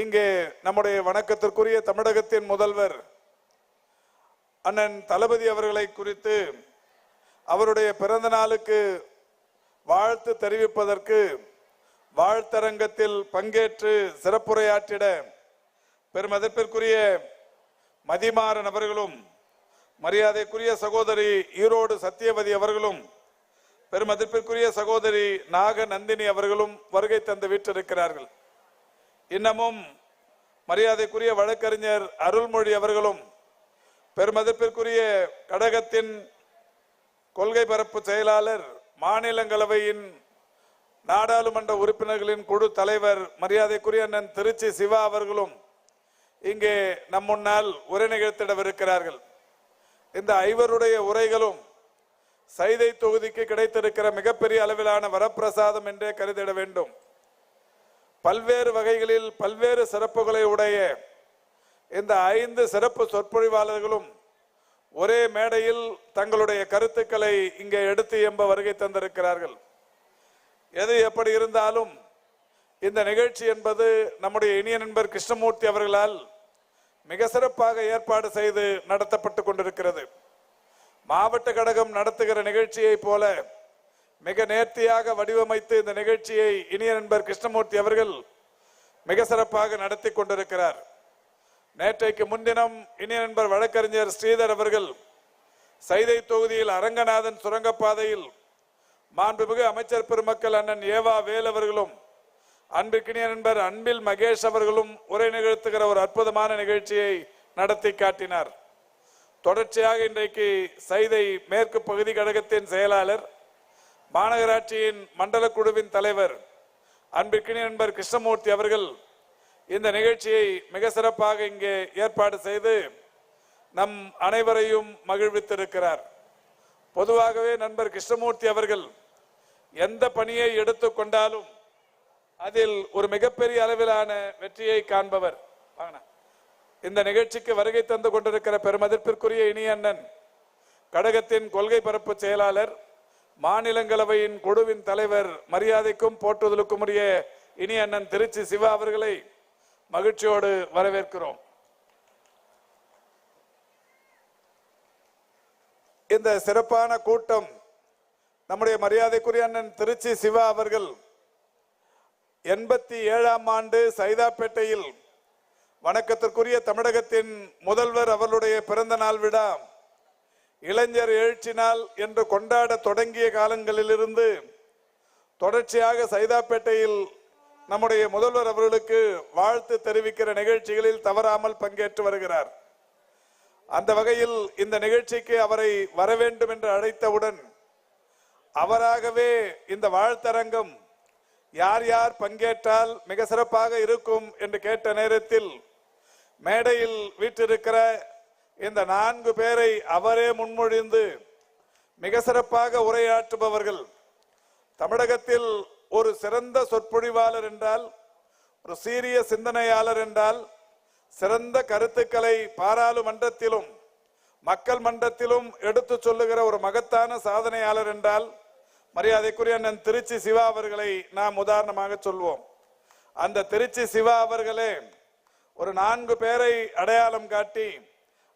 இங்கே நம்முடைய வணக்கத்திற்குரிய தமிழகத்தின் முதல்வர் அண்ணன் தளபதி அவர்களை குறித்து அவருடைய பிறந்த நாளுக்கு வாழ்த்து தெரிவிப்பதற்கு வாழ்த்தரங்கத்தில் பங்கேற்று சிறப்புரையாற்றிட பெருமதிப்பிற்குரிய மதிமாறன் அவர்களும் மரியாதைக்குரிய சகோதரி ஈரோடு சத்தியவதி அவர்களும் பெருமதிப்பிற்குரிய சகோதரி நாக நந்தினி அவர்களும் வருகை தந்து வீற்றிருக்கிறார்கள். இன்னமும் மரியாதைக்குரிய வழக்கறிஞர் அருள்மொழி அவர்களும் பெருமதிப்பிற்குரிய கடகத்தின் கொள்கை பரப்பு செயலாளர் மாநிலங்களவையின் நாடாளுமன்ற உறுப்பினர்களின் குழு தலைவர் மரியாதைக்குரிய அண்ணன் திருச்சி சிவா அவர்களும் இங்கே நம் முன்னால் உரை நிகழ்த்திடவிருக்கிறார்கள். இந்த ஐவருடைய உரைகளும் சைதை தொகுதிக்கு கிடைத்திருக்கிற மிகப்பெரிய அளவிலான வரப்பிரசாதம் என்றே கருதிட வேண்டும். பல்வேறு வகைகளில் பல்வேறு சிறப்புகளை உடைய இந்த ஐந்து சிறப்பு சொற்பொழிவாளர்களும் ஒரே மேடையில் தங்களுடைய கருத்துக்களை இங்கே எடுத்து எம்ப வருகை தந்திருக்கிறார்கள். எது எப்படி இருந்தாலும் இந்த நிகழ்ச்சி என்பது நம்முடைய இனிய நண்பர் கிருஷ்ணமூர்த்தி அவர்களால் மிக சிறப்பாக ஏற்பாடு செய்து நடத்தப்பட்டு கொண்டிருக்கிறது. மாவட்ட கடகம் நடத்துகிற நிகழ்ச்சியைப் போல மிக நேர்த்தியாக வடிவமைத்து இந்த நிகழ்ச்சியை இனிய நண்பர் கிருஷ்ணமூர்த்தி அவர்கள் மிக சிறப்பாக நடத்தி கொண்டிருக்கிறார். நேற்றைக்கு முன்தினம் இனிய நண்பர் வழக்கறிஞர் ஸ்ரீதர் அவர்கள் சைதை தொகுதியில் அரங்கநாதன் சுரங்கப்பாதையில் மாண்புமிகு அமைச்சர் பெருமக்கள் அண்ணன் ஏவா வேல் அவர்களும் அன்பிற்கினிய நண்பர் அன்பில் மகேஷ் அவர்களும் உரை நிகழ்த்துகிற ஒரு அற்புதமான நிகழ்ச்சியை நடத்தி காட்டினார். தொடர்ச்சியாக இன்றைக்கு சைதை மேற்கு பகுதி கழகத்தின் செயலாளர் மாநகராட்சியின் மண்டல குழுவின் தலைவர் அன்பிற்கினி நண்பர் கிருஷ்ணமூர்த்தி அவர்கள் இந்த நிகழ்ச்சியை மிக சிறப்பாக இங்கே ஏற்பாடு செய்து நம் அனைவரையும் மகிழ்வித்திருக்கிறார். பொதுவாகவே நண்பர் கிருஷ்ணமூர்த்தி அவர்கள் எந்த பணியை எடுத்துக்கொண்டாலும் அதில் ஒரு மிகப்பெரிய அளவிலான வெற்றியை காண்பவர். இந்த நிகழ்ச்சிக்கு வருகை தந்து கொண்டிருக்கிற பெருமதிப்பிற்குரிய இனி அண்ணன் கடகத்தின் கொள்கை பரப்பு செயலாளர் மாநிலங்களவையின் குழுவின் தலைவர் மரியாதைக்கும் போற்றுதலுக்கும் உரிய இனி அண்ணன் திருச்சி சிவா அவர்களை மகிழ்ச்சியோடு வரவேற்கிறோம். இந்த சிறப்பான கூட்டம் நம்முடைய மரியாதைக்குரிய அண்ணன் திருச்சி சிவா அவர்கள் எண்பத்தி ஏழாம் ஆண்டு சைதாப்பேட்டையில் வணக்கத்திற்குரிய தமிழகத்தின் முதல்வர் அவர்களுடைய பிறந்த நாள் விழா. இளைஞர் எழுச்சி நாள் என்று கொண்டாட தொடங்கிய காலங்களிலிருந்து தொடர்ச்சியாக சைதாப்பேட்டையில் நம்முடைய முதல்வர் அவர்களுக்கு வாழ்த்து தெரிவிக்கிற நிகழ்ச்சிகளில் தவறாமல் பங்கேற்று வருகிறார். அந்த வகையில் இந்த நிகழ்ச்சிக்கு அவரை வர வேண்டும் என்று அழைத்தவுடன் அவராகவே இந்த வாழ்த்தரங்கம் யார் யார் பங்கேற்றால் மிக சிறப்பாக இருக்கும் என்று கேட்ட நேரத்தில் மேடையில் வீற்றிருக்கிற இந்த நான்கு பேரை அவரே முன்மொழிந்து மிக சிறப்பாக உரையாற்றுபவர்கள். தமிழகத்தில் ஒரு சிறந்த சொற்பொழிவாளர் என்றால் ஒரு சீரிய சிந்தனையாளர் என்றால் சிறந்த கருத்துக்களை பாராளுமன்றத்திலும் மக்கள் மன்றத்திலும் எடுத்து சொல்லுகிற ஒரு மகத்தான சாதனையாளர் என்றால் மரியாதைக்குரிய அண்ணன் திருச்சி சிவா அவர்களை நாம் உதாரணமாக சொல்வோம். அந்த திருச்சி சிவா அவர்களே ஒரு நான்கு பேரை அடையாளம் காட்டி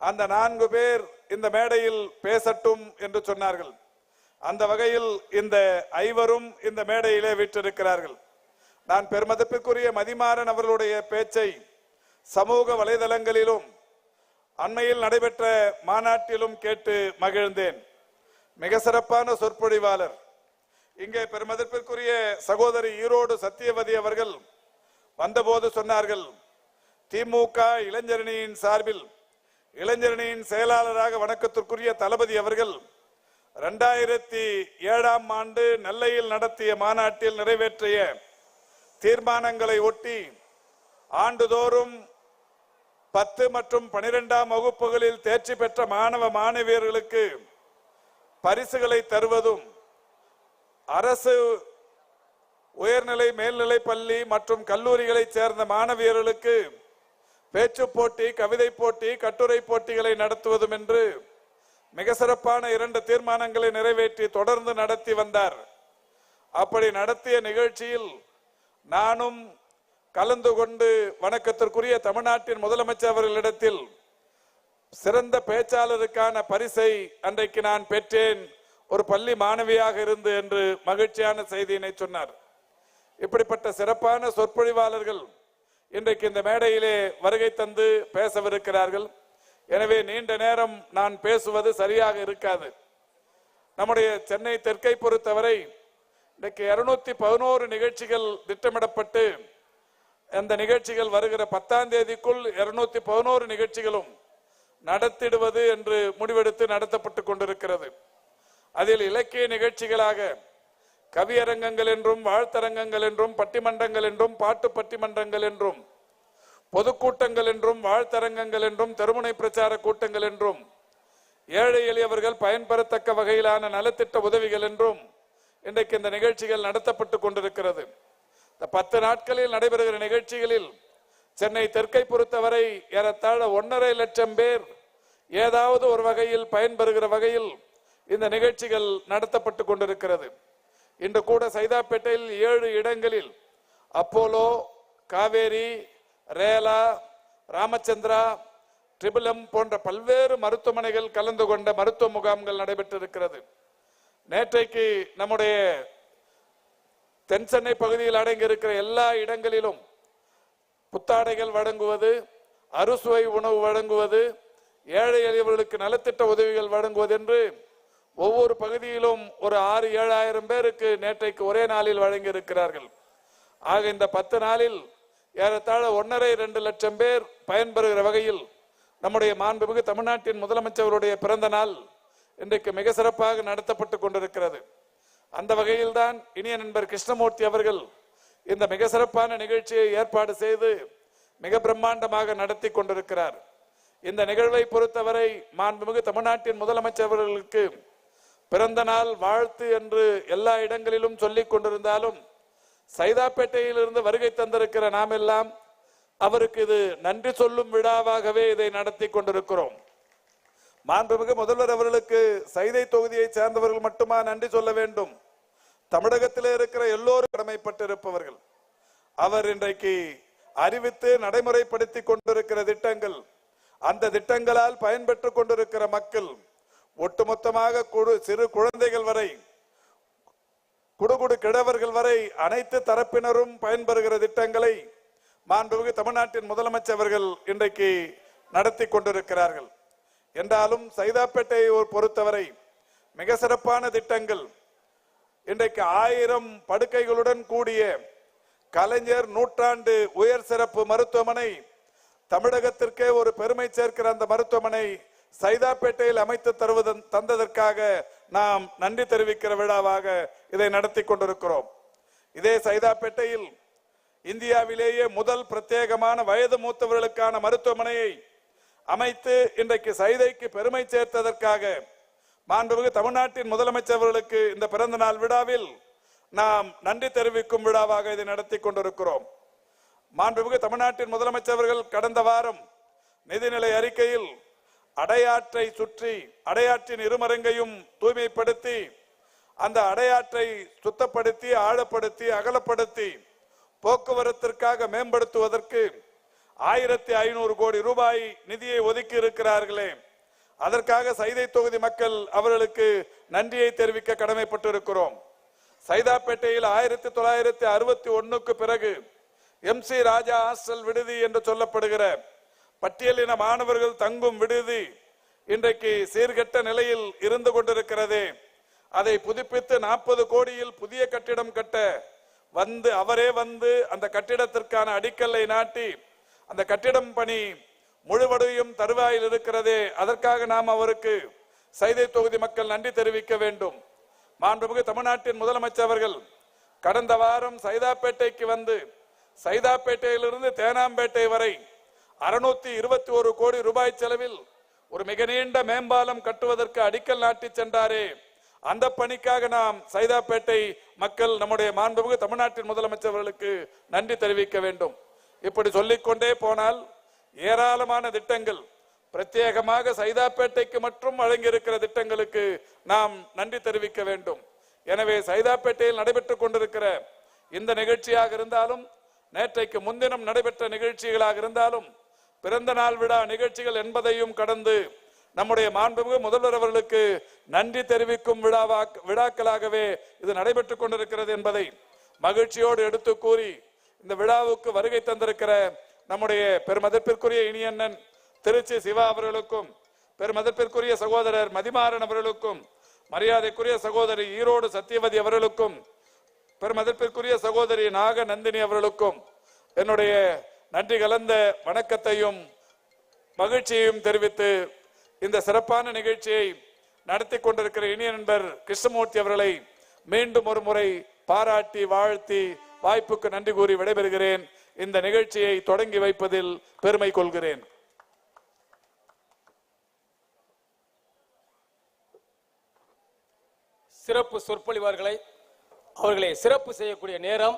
அந்த நான்கு பேர் இந்த மேடையில் பேசட்டும் என்று சொன்னார்கள். அந்த வகையில் இந்த ஐவரும் இந்த மேடையிலே விற்றிருக்கிறார்கள். நான் பெருமதிப்பிற்குரிய மதிமாறன் அவர்களுடைய பேச்சை சமூக வலைதளங்களிலும் அண்மையில் நடைபெற்ற மாநாட்டிலும் கேட்டு மகிழ்ந்தேன். மிக சிறப்பான சொற்பொழிவாளர். இங்கே பெருமதிப்பிற்குரிய சகோதரி ஈரோடு சத்தியவதி அவர்கள் வந்தபோது சொன்னார்கள் திமுக இளைஞரணியின் சார்பில் இளைஞரணியின் செயலாளராக வணக்கத்திற்குரிய தளபதி அவர்கள் இரண்டாயிரத்தி ஏழாம் ஆண்டு நெல்லையில் நடத்திய மாநாட்டில் நிறைவேற்றிய தீர்மானங்களை ஒட்டி ஆண்டுதோறும் பத்து மற்றும் பனிரெண்டாம் வகுப்புகளில் தேர்ச்சி பெற்ற மாணவ மாணவியர்களுக்கு பரிசுகளை தருவதும் அரசு உயர்நிலை மேல்நிலை பள்ளி மற்றும் கல்லூரிகளைச் சேர்ந்த மாணவியர்களுக்கு பேச்சு போட்டி கவிதை போட்டி கட்டுரை போட்டிகளை நடத்துவதும் என்று மிக சிறப்பான இரண்டு தீர்மானங்களை நிறைவேற்றி தொடர்ந்து நடத்தி வந்தார். அப்படி நடத்திய நிகழ்ச்சியில் நானும் கலந்து கொண்டு வணக்கத்திற்குரிய தமிழ்நாட்டின் முதலமைச்சர் அவர்களிடத்தில் சிறந்த பேச்சாளருக்கான பரிசை அன்றைக்கு நான் பெற்றேன். ஒரு பள்ளி மாணவியாக இருந்து என்று மகிழ்ச்சியான செய்தியினை சொன்னார். இப்படிப்பட்ட சிறப்பான சொற்பொழிவாளர்கள் இன்றைக்கு இந்த மேடையிலே வருகை தந்து பேசவிருக்கிறார்கள். எனவே நீண்ட நேரம் நான் பேசுவது சரியாக இருக்காது. நம்முடைய சென்னை தெற்கை பொறுத்தவரை இன்றைக்கு இருநூத்தி பதினோரு நிகழ்ச்சிகள் திட்டமிடப்பட்டு அந்த நிகழ்ச்சிகள் வருகிற பத்தாம் தேதிக்குள் இருநூத்தி பதினோரு நிகழ்ச்சிகளும் நடத்திடுவது என்று முடிவெடுத்து நடத்தப்பட்டு கொண்டிருக்கிறது. அதில் இலக்கிய நிகழ்ச்சிகளாக கவியரங்கங்கள் என்றும் வாழ்த்தரங்கங்கள் என்றும் பட்டிமன்றங்கள் என்றும் பாட்டு பட்டிமன்றங்கள் என்றும் பொதுக்கூட்டங்கள் என்றும் வாழ்த்தரங்கங்கள் என்றும் தெருமுனை பிரச்சார கூட்டங்கள் என்றும் ஏழை எளியவர்கள் பயன்பெறத்தக்க வகையிலான நலத்திட்ட உதவிகள் என்றும் இன்றைக்கு இந்த நிகழ்ச்சிகள் நடத்தப்பட்டு கொண்டிருக்கிறது. இந்த பத்து நாட்களில் நடைபெறுகிற நிகழ்ச்சிகளில் சென்னை தெற்கை பொறுத்தவரை ஏறத்தாழ ஒன்றரை லட்சம் பேர் ஏதாவது ஒரு வகையில் பயன்பெறுகிற வகையில் இந்த நிகழ்ச்சிகள் நடத்தப்பட்டு கொண்டிருக்கிறது. இன்று கூட சைதாப்பேட்டையில் ஏழு இடங்களில் அப்போலோ காவேரி ரேலா ராமச்சந்திரா ட்ரிபிளம் போன்ற பல்வேறு மருத்துவமனைகள் கலந்து கொண்ட மருத்துவ முகாம்கள் நடைபெற்றிருக்கிறது. நேற்றைக்கு நம்முடைய தென் சென்னை பகுதியில் அடங்கியிருக்கிற எல்லா இடங்களிலும் புத்தாடைகள் வழங்குவது அறுசுவை உணவு வழங்குவது ஏழை எளியவர்களுக்கு நலத்திட்ட உதவிகள் வழங்குவது என்று ஒவ்வொரு பகுதியிலும் ஒரு ஆறு ஏழாயிரம் பேருக்கு நேற்றைக்கு ஒரே நாளில் வழங்கி இருக்கிறார்கள் ஆக இந்த பத்து நாளில் ஏறத்தாழ ஒன்றரை இரண்டு லட்சம் பேர் பயன்பெறுகிற வகையில் நம்முடைய மாண்புமிகு தமிழ்நாட்டின் முதலமைச்சருடைய பிறந்த நாள் இன்றைக்கு மிக சிறப்பாக நடத்தப்பட்டு கொண்டிருக்கிறது. அந்த வகையில்தான் இனிய நண்பர் கிருஷ்ணமூர்த்தி அவர்கள் இந்த மிக சிறப்பான நிகழ்ச்சியை ஏற்பாடு செய்து மிக பிரம்மாண்டமாக நடத்தி கொண்டிருக்கிறார். இந்த நிகழ்வை பொறுத்தவரை மாண்புமிகு தமிழ்நாட்டின் முதலமைச்சர் அவர்களுக்கு பிறந்த நாள் வாழ்த்து என்று எல்லா இடங்களிலும் சொல்லிக் கொண்டிருந்தாலும் சைதாப்பேட்டையிலிருந்து வருகை தந்திருக்கிற நாம் எல்லாம் அவருக்கு இது நன்றி சொல்லும் விழாவாகவே இதை நடத்தி கொண்டிருக்கிறோம். மாண்புமிகு முதல்வர் அவர்களுக்கு சைதை தொகுதியை சேர்ந்தவர்கள் மட்டுமா நன்றி சொல்ல வேண்டும்? தமிழகத்திலே இருக்கிற எல்லோரும் கடமைப்பட்டிருப்பவர்கள். அவர் இன்றைக்கு அறிவித்து நடைமுறைப்படுத்தி கொண்டிருக்கிற திட்டங்கள் அந்த திட்டங்களால் பயன்பெற்றுக் கொண்டிருக்கிற மக்கள் ஒட்டுமொத்தமாக குடு- சிறு குழந்தைகள் வரை குடுகுடு கிழவர்கள் வரை அனைத்து தரப்பினரும் பயன்பெறுகிற திட்டங்களை மாண்புமிகு தமிழ்நாட்டின் முதலமைச்சர் அவர்கள் இன்றைக்கு நடத்தி கொண்டிருக்கிறார்கள். என்றாலும் சைதாப்பேட்டையை பொறுத்தவரை மிக சிறப்பான திட்டங்கள். இன்றைக்கு ஆயிரம் படுக்கைகளுடன் கூடிய கலைஞர் நூற்றாண்டு உயர் சிறப்பு மருத்துவமனை தமிழகத்திற்கே ஒரு பெருமை சேர்க்கிற அந்த மருத்துவமனை சைதாப்பேட்டையில் அமைத்து தருவதன் தந்ததற்காக நாம் நன்றி தெரிவிக்கிற விழாவாக இதை நடத்தி கொண்டிருக்கிறோம். இதே சைதாப்பேட்டையில் இந்தியாவிலேயே முதல் பிரத்யேகமான வயது மூத்தவர்களுக்கான மருத்துவமனையை அமைத்து இன்றைக்கு சைதைக்கு பெருமை சேர்த்ததற்காக மாண்புமிகு தமிழ்நாட்டின் முதலமைச்சர்களுக்கு இந்த பிறந்த நாள் விழாவில் நாம் நன்றி தெரிவிக்கும் விழாவாக இதை நடத்தி கொண்டிருக்கிறோம். மாண்புமிகு தமிழ்நாட்டின் முதலமைச்சர்கள் கடந்த வாரம் நிதிநிலை அறிக்கையில் அடையாற்றை சுற்றி அடையாற்றின் இருமரங்கையும் தூய்மைப்படுத்தி அந்த அடையாற்றை சுத்தப்படுத்தி ஆழப்படுத்தி அகலப்படுத்தி போக்குவரத்திற்காக மேம்படுத்துவதற்கு ஆயிரத்தி ஐநூறு கோடி ரூபாய் நிதியை ஒதுக்கி இருக்கிறார்களே அதற்காக சைதை தொகுதி மக்கள் அவர்களுக்கு நன்றியை தெரிவிக்க கடமைப்பட்டிருக்கிறோம். சைதாப்பேட்டையில் ஆயிரத்தி தொள்ளாயிரத்தி அறுபத்தி ஒன்னுக்கு பிறகு எம் சி ராஜா ஹாஸ்டல் விடுதி என்று சொல்லப்படுகிற பட்டியலின மாணவர்கள் தங்கும் விடுதி இன்றைக்கு சீர்கெட்ட நிலையில் இருந்து கொண்டிருக்கிறதே. அதை புதுப்பித்து நாற்பது கோடியில் புதிய கட்டிடம் கட்ட வந்து அவரே வந்து அந்த கட்டிடத்திற்கான அடிக்கல்லை நாட்டி அந்த கட்டிடம் பணி முழுவடையும் தருவாயில் இருக்கிறதே. அதற்காக நாம் அவருக்கு சைதை தொகுதி மக்கள் நன்றி தெரிவிக்க வேண்டும். மாண்புமிகு தமிழ்நாட்டின் முதலமைச்சர் அவர்கள் கடந்த வாரம் சைதாப்பேட்டைக்கு வந்து சைதாப்பேட்டையிலிருந்து தேனாம்பேட்டை வரை அறுநூத்தி இருபத்தி ஒரு கோடி ரூபாய் செலவில் ஒரு மிக நீண்ட மேம்பாலம் கட்டுவதற்கு அடிக்கல் நாட்டி சென்றாரே. அந்த பணிக்காக நாம் சைதாப்பேட்டை மக்கள் நம்முடைய மாண்புமிகு தமிழ்நாட்டின் முதலமைச்சர்களுக்கு நன்றி தெரிவிக்க வேண்டும். இப்படி சொல்லிக்கொண்டே போனால் ஏராளமான திட்டங்கள் பிரத்யேகமாக சைதாப்பேட்டைக்கு மட்டும் வழங்கியிருக்கிற திட்டங்களுக்கு நாம் நன்றி தெரிவிக்க வேண்டும். எனவே சைதாப்பேட்டையில் நடைபெற்றுக் கொண்டிருக்கிற இந்த நிகழ்ச்சியாக இருந்தாலும் நேற்றைக்கு முன்தினம் நடைபெற்ற நிகழ்ச்சிகளாக இருந்தாலும் பிறந்த நாள் விழா நிகழ்ச்சிகள் என்பதையும் கடந்து நம்முடைய மாண்புமிகு முதல்வர் அவர்களுக்கு நன்றி தெரிவிக்கும் விழாவா விழாக்களாகவே இது நடைபெற்றுக் கொண்டிருக்கிறது என்பதை மகிழ்ச்சியோடு எடுத்து கூறி இந்த விழாவுக்கு வருகை தந்திருக்கிற நம்முடைய பெருமதிப்பிற்குரிய இனியண்ணன் திருச்சி சிவா அவர்களுக்கும் பெருமதிப்பிற்குரிய சகோதரர் மதிமாறன் அவர்களுக்கும் மரியாதைக்குரிய சகோதரி ஈரோடு சத்தியவதி அவர்களுக்கும் பெருமதிப்பிற்குரிய சகோதரி நாக நந்தினி அவர்களுக்கும் என்னுடைய நன்றி கலந்த வணக்கத்தையும் மகிழ்ச்சியையும் தெரிவித்து இந்த சிறப்பான நிகழ்ச்சியை நடத்தி கொண்டிருக்கிற இனிய நண்பர் கிருஷ்ணமூர்த்தி அவர்களை மீண்டும் ஒரு முறை பாராட்டி வாழ்த்தி வாய்ப்புக்கு நன்றி கூறி விடைபெறுகிறேன். இந்த நிகழ்ச்சியை தொடங்கி வைப்பதில் பெருமை கொள்கிறேன். சிறப்பு சொற்பொழிவார்களை அவர்களை சிறப்பு செய்யக்கூடிய நேரம்